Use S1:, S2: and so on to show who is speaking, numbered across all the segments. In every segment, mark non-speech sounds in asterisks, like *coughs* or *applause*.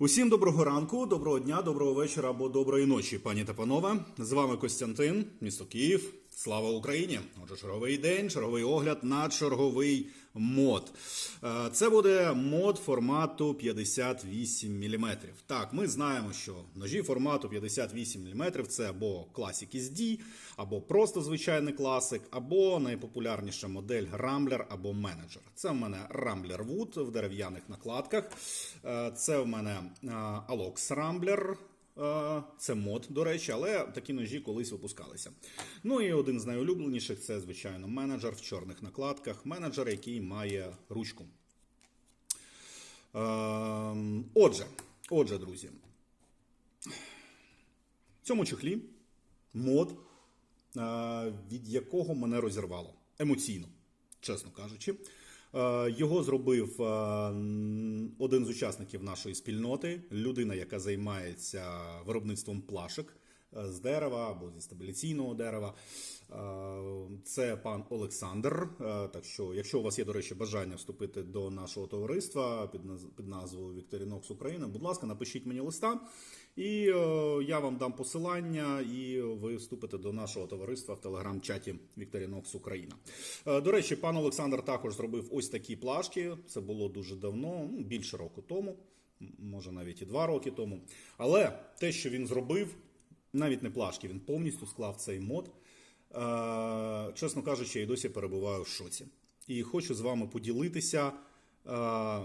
S1: Усім доброго ранку, доброго дня, доброго вечора або доброї ночі, пані та панове. З вами Костянтин, місто Київ. Слава Україні! Отже, черговий день, черговий огляд на черговий мод. Е, Це буде мод формату 58 мм. Так, ми знаємо, що ножі формату 58 мм це або Classic SD, або просто звичайний класик, або найпопулярніша модель Rambler або Manager. Це в мене Rambler Wood в дерев'яних накладках. Е, Це в мене е, Alox. Е, Це мод, до речі, але такі ножі колись випускалися. Ну і один з найулюбленіших це, звичайно, менеджер в чорних накладках. Менеджер, який має ручку. Ем, Отже, отже, друзі, в цьому чехлі мод, е, від якого мене розірвало емоційно, чесно кажучи. Е, Його зробив е, один з учасників нашої спільноти, людина, яка займається виробництвом плашок з дерева або зі стабіляційного дерева. Е, Це пан Олександр. Е, Так що, якщо у вас є, до речі, бажання вступити до нашого товариства під наз- під назвою Victorinox Україна, будь ласка, напишіть мені листа, і е, я вам дам посилання, і ви вступите до нашого товариства в телеграм-чаті Victorinox Україна. Е, До речі, пан Олександр також зробив ось такі плашки. Це було дуже давно, ну, більше року тому, може навіть і два роки тому. Але те, що він зробив, навіть не плашки, він повністю склав цей мод. Е, Чесно кажучи, я й досі перебуваю в шоці. І хочу з вами поділитися е,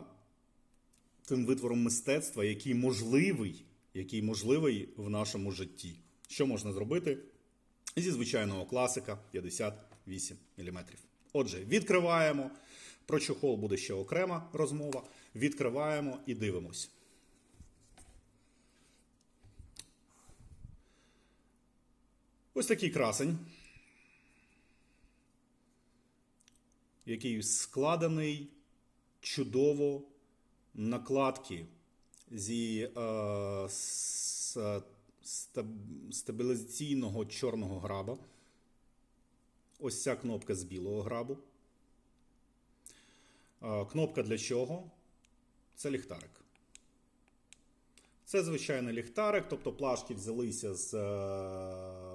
S1: тим витвором мистецтва, який можливий, який можливий в нашому житті. Що можна зробити зі звичайного класика 58 мм. Отже, відкриваємо. Про чохол буде ще окрема розмова. Відкриваємо і дивимось. Ось такий красень, який складений чудово накладки зі е, с, стаб- стабілізаційного чорного граба. Ось ця кнопка з білого грабу. Е, Кнопка для чого? Це ліхтарик. Це звичайний ліхтарик, тобто плашки взялися з е,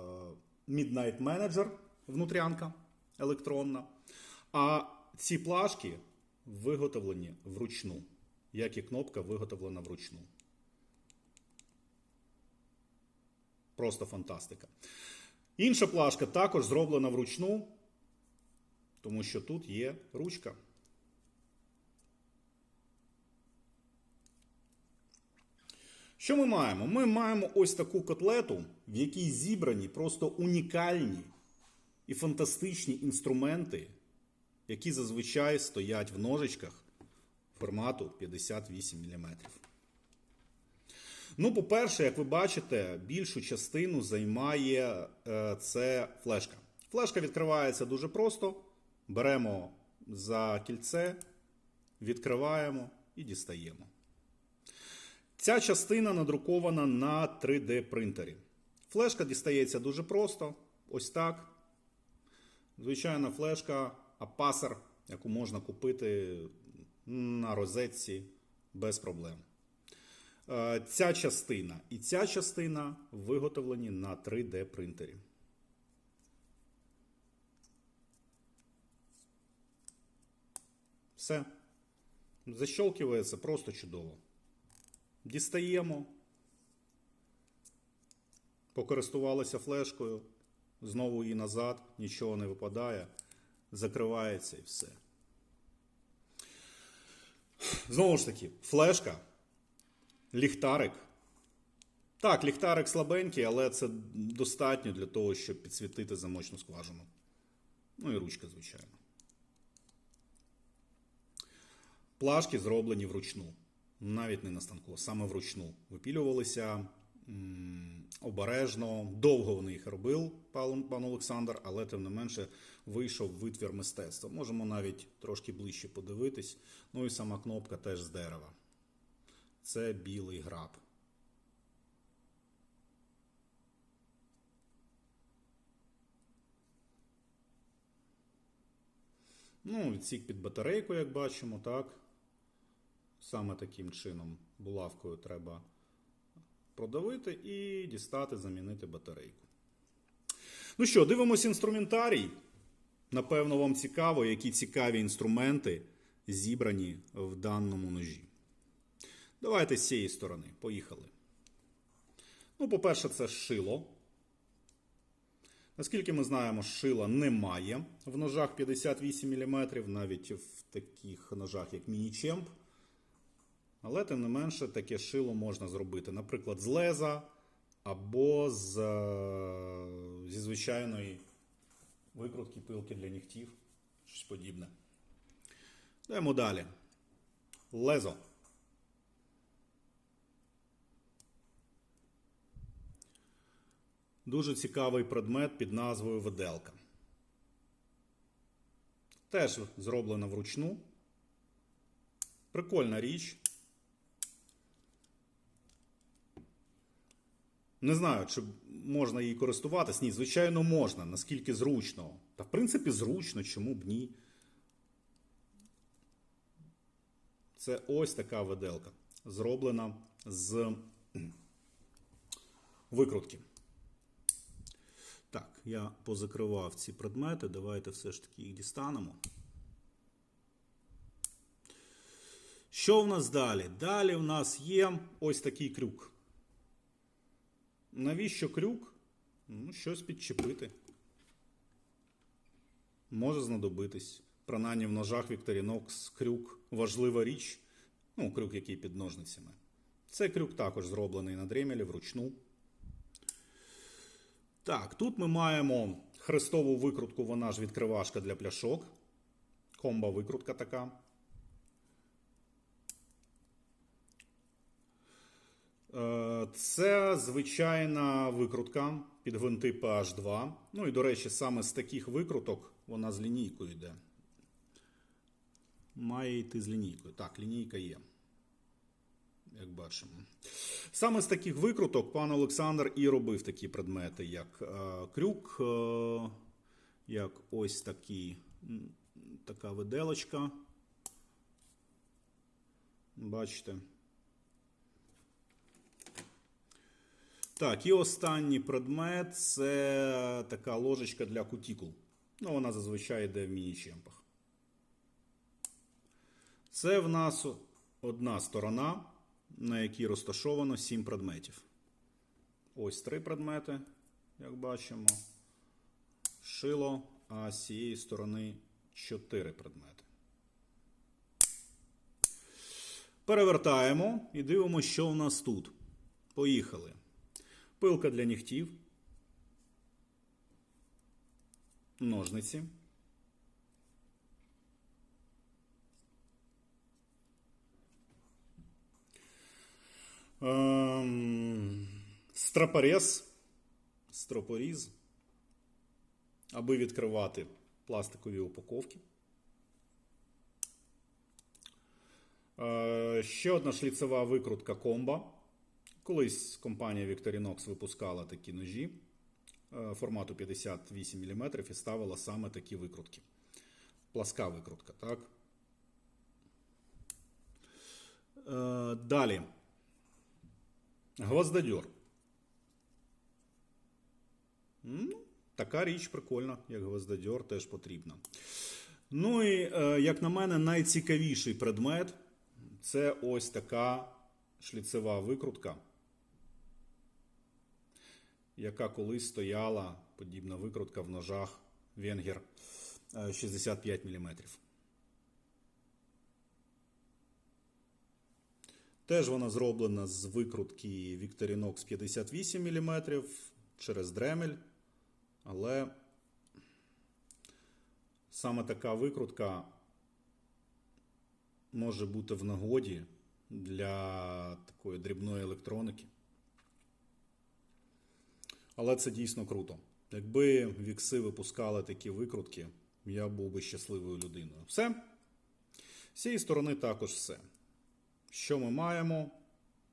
S1: Midnight Manager внутрянка електронна. А ці плашки виготовлені вручну, як і кнопка виготовлена вручну. Просто фантастика. Інша плашка також зроблена вручну, тому що тут є ручка. Що ми маємо? Ми маємо ось таку котлету, в якій зібрані просто унікальні і фантастичні інструменти, які зазвичай стоять в ножичках формату 58 мм. Ну, по-перше, як ви бачите, більшу частину займає е, це флешка. Флешка відкривається дуже просто. Беремо за кільце, відкриваємо і дістаємо. Ця частина надрукована на 3D принтері. Флешка дістається дуже просто. Ось так. Звичайна флешка Apacer, яку можна купити на розетці без проблем. Е, Ця частина і ця частина виготовлені на 3D принтері. Все. Защелкивається просто чудово. Дістаємо. Покористувалися флешкою. Знову її назад, нічого не випадає. Закривається і все. Знову ж таки, флешка, ліхтарик. Так, ліхтарик слабенький, але це достатньо для того, щоб підсвітити замочну скважину. Ну і ручка, звичайно. Плашки зроблені вручну, навіть не на станку, саме вручну. Випілювалися обережно, довго вони їх робив пан, пан Олександр, але тим не менше вийшов витвір мистецтва. Можемо навіть трошки ближче подивитись. Ну і сама кнопка теж з дерева. Це білий граб. Ну, відсік під батарейку, як бачимо, так. Саме таким чином булавкою треба продавити і дістати, замінити батарейку. Ну що, дивимось інструментарій. Напевно, вам цікаво, які цікаві інструменти зібрані в даному ножі. Давайте з цієї сторони. Поїхали. Ну, по-перше, це шило. Наскільки ми знаємо, шила немає в ножах 58 мм, навіть в таких ножах, як міні-чемп. Але, тим не менше, таке шило можна зробити, наприклад, з леза або з, е, зі звичайної викрутки пилки для нігтів, щось подібне. Йдемо далі. Лезо. Дуже цікавий предмет під назвою виделка. Теж зроблена вручну. Прикольна річ. Не знаю, чи можна їй користуватись. Ні, звичайно, можна. Наскільки зручно. Та, в принципі, зручно, чому б ні. Це ось така виделка. Зроблена з викрутки. Так, я позакривав ці предмети. Давайте все ж таки їх дістанемо. Що в нас далі? Далі в нас є ось такий крюк. Навіщо крюк? Ну, щось підчепити. Може знадобитись. Принаймні в ножах Victorinox крюк важлива річ. Ну, крюк, який під ножницями. Цей крюк також зроблений на дремелі вручну. Так, тут ми маємо хрестову викрутку, вона ж відкривашка для пляшок. Комба викрутка така. Це звичайна викрутка під гвинти PH2. Ну і, до речі, саме з таких викруток вона з лінійкою йде. Має йти з лінійкою. Так, лінійка є. Як бачимо. Саме з таких викруток пан Олександр і робив такі предмети, як е, крюк, е, як ось такі, така виделочка. Бачите. Так, і останній предмет це така ложечка для кутікул. Ну, вона зазвичай йде в міні-чемпах. Це в нас одна сторона, на якій розташовано 7 предметів. Ось три предмети, як бачимо. Шило, а з цієї сторони 4 предмети. Перевертаємо і дивимося, що в нас тут. Поїхали. Пилка для нігтів. Ножниці. Ем, Страпорез. Стропоріз. Аби відкривати пластикові упаковки. Е, Ще одна шліцева викрутка комба. Колись компанія Victorinox випускала такі ножі е, формату 58 мм і ставила саме такі викрутки. Пласка викрутка, так? Е, Далі. Гвоздодьор. Така річ прикольна, як гвоздодьор, теж потрібна. Ну і, е, як на мене, найцікавіший предмет це ось така шліцева викрутка, яка колись стояла подібна викрутка в ножах Венгер е, 65 мм. Теж вона зроблена з викрутки Victorinox 58 мм через дремель. Але саме така викрутка може бути в нагоді для такої дрібної електроніки. Але це дійсно круто. Якби вікси випускали такі викрутки, я був би щасливою людиною. Все. З цієї сторони також все. Що ми маємо?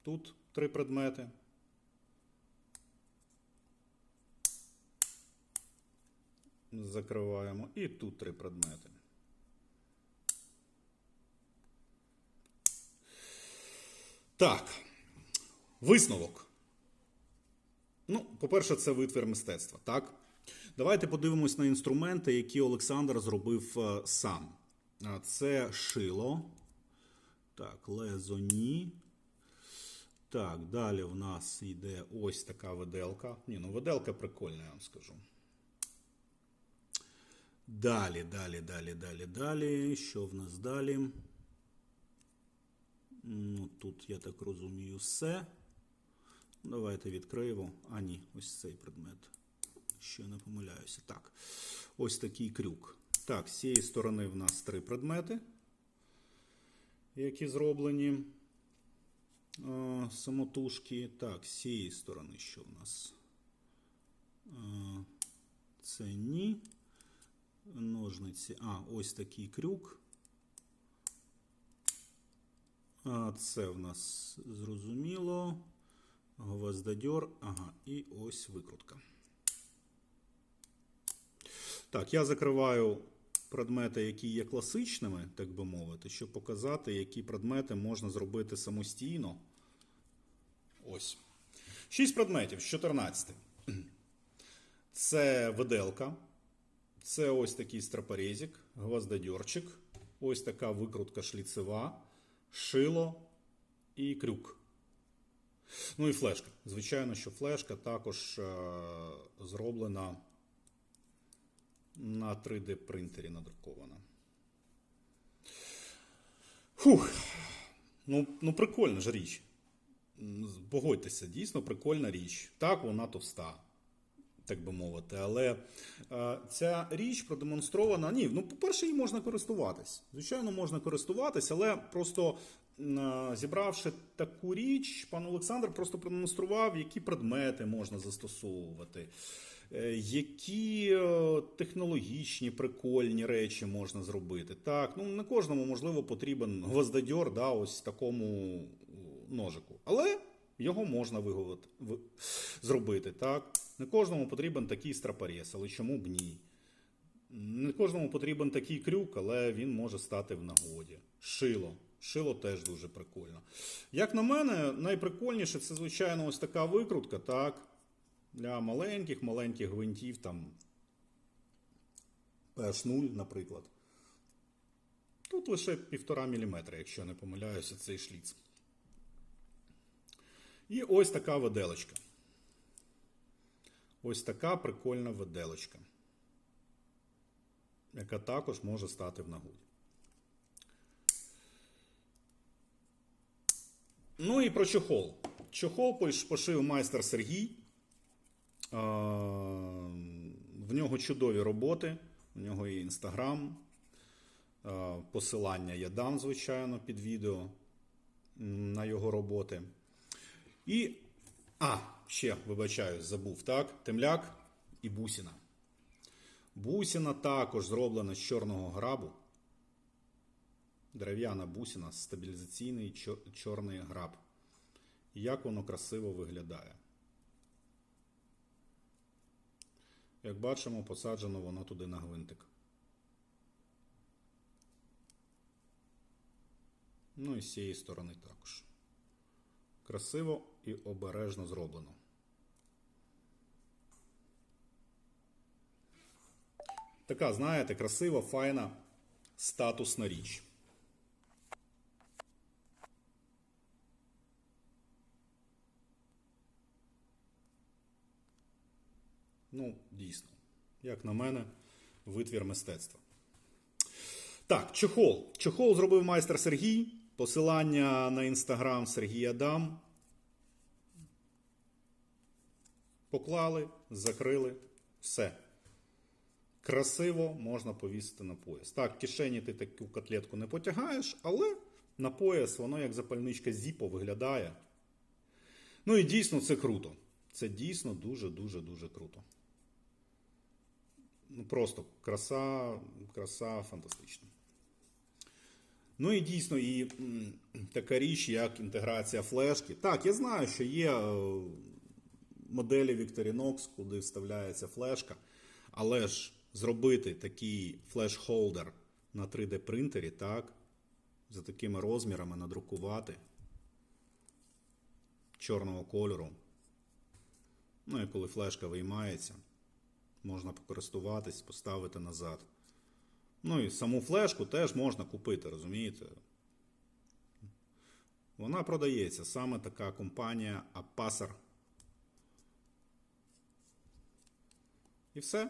S1: Тут три предмети. Закриваємо. І тут три предмети. Так. Висновок. Ну, по-перше, це витвір мистецтва, так? Давайте подивимось на інструменти, які Олександр зробив е, сам. Це шило. Так, лезоні. Так, далі в нас йде ось така виделка. Ні, ну виделка прикольна, я вам скажу. Далі, далі, далі, далі, далі. Що в нас далі? Ну, тут, я так розумію, все. Давайте відкриємо. А, ні, ось цей предмет. Ще не помиляюся. Так. Ось такий крюк. Так, з цієї сторони в нас три предмети, які зроблені е, самотужки. Так, з цієї сторони, що в нас? Е, це ні. Ножниці. А, ось такий крюк. А, це в нас зрозуміло. Гвоздодьор. Ага, і ось викрутка. Так, я закриваю предмети, які є класичними, так би мовити, щоб показати, які предмети можна зробити самостійно. Ось. Шість предметів з 14. Це виделка. Це ось такий страпорезик, гвоздодьорчик, ось така викрутка шліцева, шило і крюк. Ну і флешка. Звичайно, що флешка також е, зроблена на 3D принтері надрукована. Фух. Ну, ну прикольна ж річ. Погодьтеся, дійсно прикольна річ. Так, вона товста, так би мовити. Але е, ця річ продемонстрована. Ні, ну, по-перше, її можна користуватись. Звичайно, можна користуватись, але просто зібравши таку річ, пан Олександр просто продемонстрував, які предмети можна застосовувати. е, Які е, технологічні, прикольні речі можна зробити? Так, ну не кожному можливо потрібен гвоздодьор, да, ось такому ножику. Але його можна виговити, ви- зробити. Так? Не кожному потрібен такий страпорез, але чому б ні? Не кожному потрібен такий крюк, але він може стати в нагоді. Шило. Шило теж дуже прикольно. Як на мене, найприкольніше це, звичайно, ось така викрутка, так? Для маленьких, маленьких гвинтів, там PH0, наприклад. Тут лише 1,5 мм, якщо я не помиляюся, цей шліц. І ось така виделочка. Ось така прикольна виделочка, яка також може стати в нагоді. Ну і про чохол. Чохол пошив майстер Сергій. В нього чудові роботи, в нього є інстаграм. Посилання я дам, звичайно, під відео на його роботи. І. А, ще, вибачаюсь, забув, так? Темляк і бусіна. Бусіна також зроблена з чорного грабу. Дерев'яна бусіна, стабілізаційний чор- чорний граб. Як воно красиво виглядає. Як бачимо, посаджено воно туди на гвинтик. Ну і з цієї сторони також. Красиво і обережно зроблено. Така, знаєте, красива, файна, статусна річ. Ну, дійсно, як на мене, витвір мистецтва. Так, чохол. Чохол зробив майстер Сергій. Посилання на інстаграм Сергія дам. Поклали, закрили, все. Красиво можна повісити на пояс. Так, в кишені ти таку котлетку не потягаєш, але на пояс воно як запальничка зіпо виглядає. Ну і дійсно це круто. Це дійсно дуже-дуже дуже круто. Ну просто краса, краса фантастична. Ну і дійсно, і така річ, як інтеграція флешки. Так, я знаю, що є е, моделі Victorinox, куди вставляється флешка, але ж зробити такий флеш-холдер на 3D принтері, так, за такими розмірами надрукувати. чорного кольору. Ну і коли флешка виймається, можна покористуватись, поставити назад. Ну і саму флешку теж можна купити, розумієте? Вона продається саме така компанія Apacer. І все,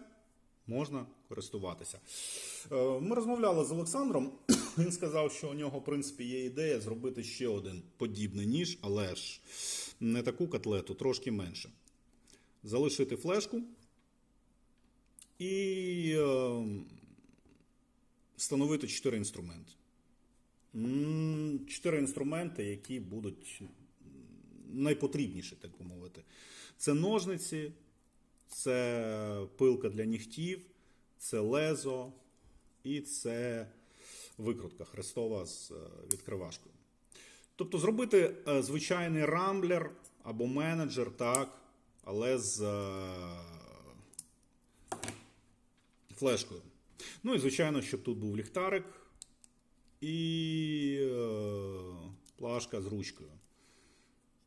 S1: можна користуватися. Е, Ми розмовляли з Олександром. *coughs* Він сказав, що у нього, в принципі, є ідея зробити ще один подібний ніж, але ж не таку котлету, трошки менше. Залишити флешку і е, встановити 4 інструменти. Чотири інструменти, які будуть найпотрібніші, так би мовити. Це ножниці, це пилка для нігтів, це лезо і це викрутка хрестова з е, відкривашкою. Тобто зробити е, звичайний рамблер або менеджер, так, але з е, флешкою. Ну і звичайно, щоб тут був ліхтарик і е, плашка з ручкою.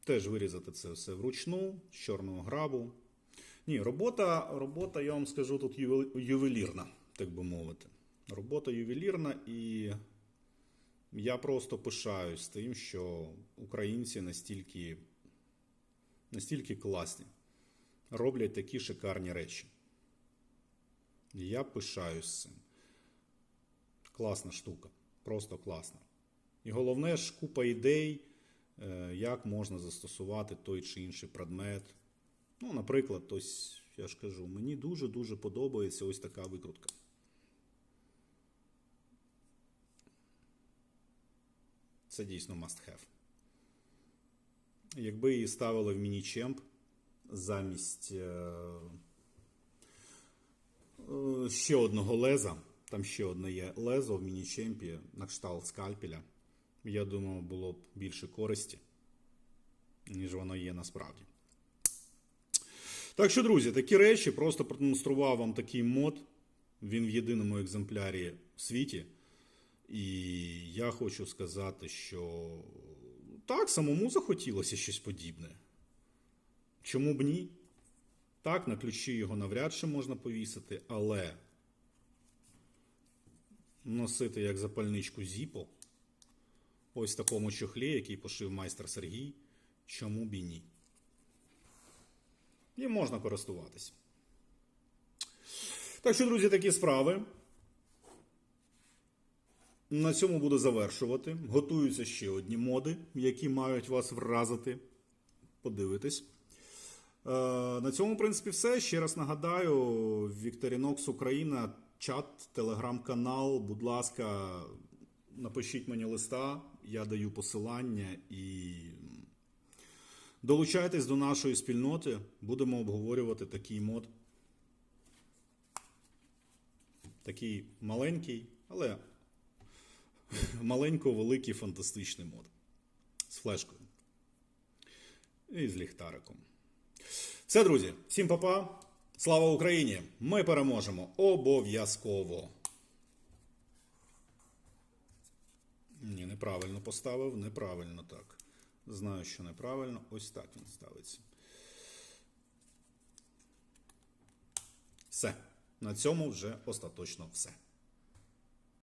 S1: Теж вирізати це все вручну з чорного грабу. Ні, робота, робота, я вам скажу, тут ювелірна, так би мовити. Робота ювелірна, і я просто пишаюсь тим, що українці настільки, настільки класні, роблять такі шикарні речі. Я пишаюсь цим. Класна штука, просто класна. І головне ж купа ідей, е, як можна застосувати той чи інший предмет. Ну, наприклад, ось я ж кажу, мені дуже-дуже подобається ось така викрутка. Це дійсно must have. Якби її ставили в міні-чемп замість е, ще одного леза, там ще одне є лезо в міні-чемпі на кшталт скальпеля, я думаю, було б більше користі, ніж воно є насправді. Так що, друзі, такі речі просто продемонстрував вам такий мод. Він в єдиному екземплярі в світі. І я хочу сказати, що так, самому захотілося щось подібне. Чому б ні? Так, на ключі його навряд чи можна повісити, але носити як запальничку Зіпо, ось в такому чохлі, який пошив майстер Сергій, чому б і ні? І можна користуватись. Так що, друзі, такі справи. На цьому буду завершувати. Готуються ще одні моди, які мають вас вразити. Подивитись. Е, На цьому, в принципі, все. Ще раз нагадаю: Вікторінокс Україна, чат, телеграм-канал. Будь ласка, напишіть мені листа, я даю посилання і долучайтесь до нашої спільноти. Будемо обговорювати такий мод. Такий маленький, але маленько-великий фантастичний мод. З флешкою. І з ліхтариком. Все, друзі, всім па-па. Слава Україні! Ми переможемо обов'язково. Ні, неправильно поставив, неправильно так. Знаю, що неправильно. Ось так він ставиться. Все. На цьому вже остаточно все.